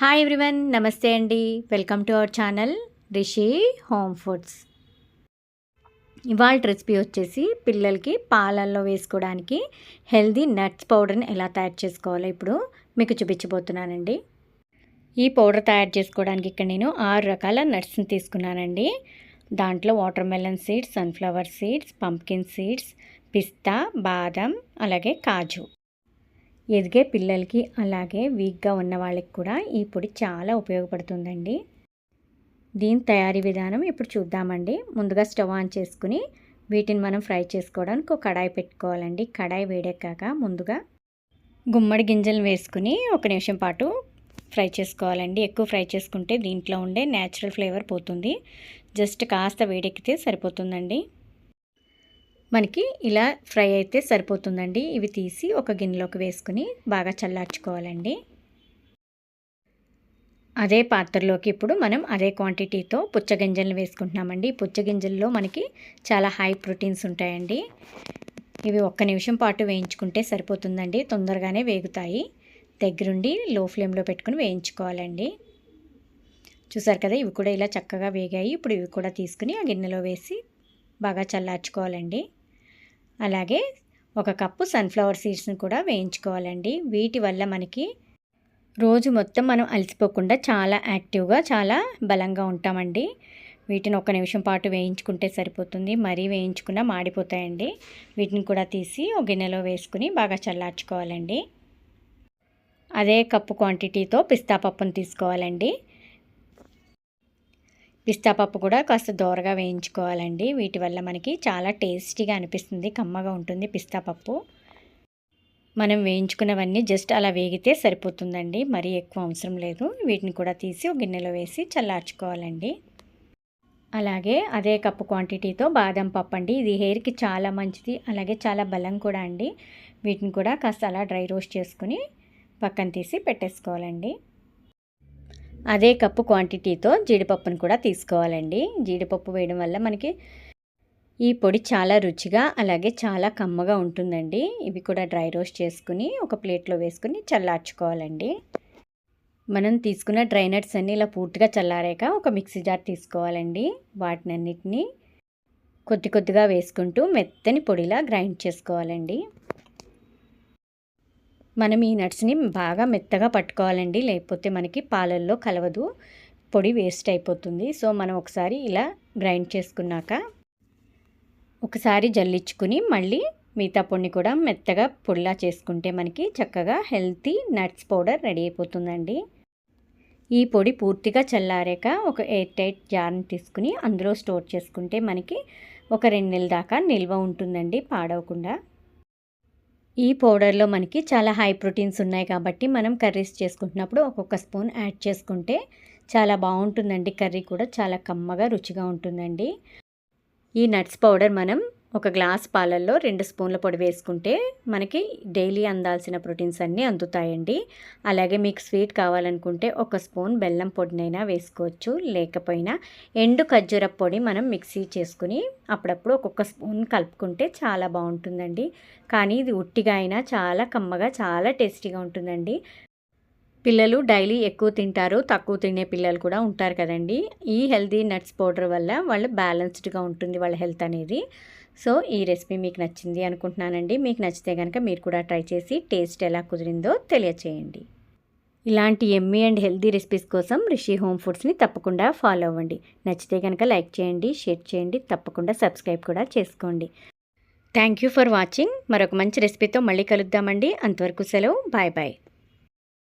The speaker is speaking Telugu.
హాయ్ ఎవ్రీవన్ నమస్తే అండి. Welcome to our channel Rishi home foods ఇవాళ రెసిపీ వచ్చేసి పిల్లలకి పాలల్లో వేసుకోవడానికి హెల్దీ నట్స్ పౌడర్ని ఎలా తయారు చేసుకోవాలో ఇప్పుడు మీకు చూపించబోతున్నానండి. ఈ పౌడర్ తయారు చేసుకోవడానికి ఇక్కడ నేను ఆరు రకాల నట్స్ని తీసుకున్నానండి. దాంట్లో watermelon seeds sunflower seeds pumpkin seeds పిస్తా బాదం అలాగే కాజు. ఎదిగే పిల్లలకి అలాగే వీక్గా ఉన్న వాళ్ళకి కూడా ఈ పొడి చాలా ఉపయోగపడుతుందండి. దీని తయారీ విధానం ఇప్పుడు చూద్దామండి. ముందుగా స్టవ్ ఆన్ చేసుకుని వీటిని మనం ఫ్రై చేసుకోవడానికి ఒక కడాయి పెట్టుకోవాలండి. కడాయి వేడెక్కాక ముందుగా గుమ్మడి గింజలు వేసుకుని ఒక నిమిషం పాటు ఫ్రై చేసుకోవాలండి. ఎక్కువ ఫ్రై చేసుకుంటే దీంట్లో ఉండే న్యాచురల్ ఫ్లేవర్ పోతుంది. జస్ట్ కాస్త వేడెక్కితే సరిపోతుందండి. మనకి ఇలా ఫ్రై అయితే సరిపోతుందండి. ఇవి తీసి ఒక గిన్నెలోకి వేసుకుని బాగా చల్లార్చుకోవాలండి. అదే పాత్రలోకి ఇప్పుడు మనం అదే క్వాంటిటీతో పుచ్చగింజలను వేసుకుంటున్నామండి. పుచ్చగింజల్లో మనకి చాలా హై ప్రోటీన్స్ ఉంటాయండి. ఇవి ఒక్క నిమిషం పాటు వేయించుకుంటే సరిపోతుందండి. తొందరగానే వేగుతాయి. దగ్గరుండి లో ఫ్లేమ్లో పెట్టుకుని వేయించుకోవాలండి. చూసారు కదా ఇవి కూడా ఇలా చక్కగా వేగాయి. ఇప్పుడు ఇవి కూడా తీసుకుని ఆ గిన్నెలో వేసి బాగా చల్లార్చుకోవాలండి. అలాగే ఒక కప్పు సన్ఫ్లవర్ సీడ్స్ని కూడా వేయించుకోవాలండి. వీటి వల్ల మనకి రోజు మొత్తం మనం అలసిపోకుండా చాలా యాక్టివ్గా చాలా బలంగా ఉంటామండి. వీటిని ఒక నిమిషం పాటు వేయించుకుంటే సరిపోతుంది. మరీ వేయించుకున్నా మాడిపోతాయండి. వీటిని కూడా తీసి ఒక గిన్నెలో వేసుకుని బాగా చల్లార్చుకోవాలండి. అదే కప్పు క్వాంటిటీతో పిస్తా పప్పును తీసుకోవాలండి. పిస్తా పప్పు కూడా కాస్త దోరగా వేయించుకోవాలండి. వీటి వల్ల మనకి చాలా టేస్టీగా అనిపిస్తుంది. కమ్మగా ఉంటుంది పిస్తా పప్పు మనం వేయించుకున్నవన్నీ జస్ట్ అలా వేగితే సరిపోతుందండి. మరీ ఎక్కువ అవసరం లేదు. వీటిని కూడా తీసి ఒక గిన్నెలో వేసి చల్లార్చుకోవాలండి. అలాగే అదే కప్పు క్వాంటిటీతో బాదం పప్పు అండి ఇది హెయిర్కి చాలా మంచిది. అలాగే చాలా బలం కూడా అండి. వీటిని కూడా కాస్త అలా డ్రై రోస్ట్ చేసుకుని పక్కన తీసి పెట్టేసుకోవాలండి. అదే కప్పు క్వాంటిటీతో జీడిపప్పును కూడా తీసుకోవాలండి. జీడిపప్పు వేయడం వల్ల మనకి ఈ పొడి చాలా రుచిగా అలాగే చాలా కమ్మగా ఉంటుందండి. ఇవి కూడా డ్రై రోస్ట్ చేసుకుని ఒక ప్లేట్లో వేసుకుని చల్లార్చుకోవాలండి. మనం తీసుకున్న డ్రై నట్స్ అన్నీ ఇలా పూర్తిగా చల్లారాక ఒక మిక్సీ జార్ తీసుకోవాలండి. వాటినన్నిటినీ కొద్ది కొద్దిగా వేసుకుంటూ మెత్తని పొడిలా గ్రైండ్ చేసుకోవాలండి. మనం ఈ నట్స్ని బాగా మెత్తగా పట్టుకోవాలండి. లేకపోతే మనకి పాలల్లో కలవదు. పొడి వేస్ట్ అయిపోతుంది. సో మనం ఒకసారి ఇలా గ్రైండ్ చేసుకున్నాక ఒకసారి జల్లించుకుని మళ్ళీ మిగతా పొడిని కూడా మెత్తగా పొడిలా చేసుకుంటే మనకి చక్కగా హెల్తీ నట్స్ పౌడర్ రెడీ అయిపోతుందండి. ఈ పొడి పూర్తిగా చల్లారాక ఒక ఎయిర్ టైట్ జార్ని తీసుకుని అందులో స్టోర్ చేసుకుంటే మనకి ఒక రెండు నెలల దాకా నిల్వ ఉంటుందండి పాడవకుండా. ఈ పౌడర్లో మనకి చాలా హై ప్రోటీన్స్ ఉన్నాయి కాబట్టి మనం కర్రీస్ చేసుకుంటున్నప్పుడు ఒక్కొక్క స్పూన్ యాడ్ చేసుకుంటే చాలా బాగుంటుందండి. కర్రీ కూడా చాలా కమ్మగా రుచిగా ఉంటుందండి. ఈ నట్స్ పౌడర్ మనం ఒక గ్లాస్ పాలల్లో రెండు స్పూన్ల పొడి వేసుకుంటే మనకి డైలీ అందాల్సిన ప్రోటీన్స్ అన్నీ అందుతాయండి. అలాగే మీకు స్వీట్ కావాలనుకుంటే ఒక స్పూన్ బెల్లం పొడినైనా వేసుకోవచ్చు. లేకపోయినా ఎండు ఖర్జూర పొడి మనం మిక్సీ చేసుకుని అప్పుడప్పుడు ఒక్కొక్క స్పూన్ కలుపుకుంటే చాలా బాగుంటుందండి. కానీ ఇది ఉట్టిగా అయినా చాలా కమ్మగా చాలా టేస్టీగా ఉంటుందండి. పిల్లలు డైలీ ఎక్కువ తింటారు తక్కువ తినే పిల్లలు కూడా ఉంటారు కదండి. ఈ హెల్తీ నట్స్ పౌడర్ వల్ల వాళ్ళు బ్యాలెన్స్డ్గా ఉంటుంది వాళ్ళ హెల్త్ అనేది. సో ఈ రెసిపీ మీకు నచ్చింది అనుకుంటున్నానండి. మీకు నచ్చితే కనుక మీరు కూడా ట్రై చేసి టేస్ట్ ఎలా కుదిరిందో తెలియచేయండి. ఇలాంటి ఎమ్మీ అండ్ హెల్తీ రెసిపీస్ కోసం రిషి హోమ్ ఫుడ్స్ని తప్పకుండా ఫాలో అవ్వండి. నచ్చితే కనుక లైక్ చేయండి షేర్ చేయండి తప్పకుండా సబ్స్క్రైబ్ కూడా చేసుకోండి. Thank you for watching. మరొక మంచి రెసిపీతో మళ్ళీ కలుద్దామండి. అంతవరకు సెలవు. Bye bye.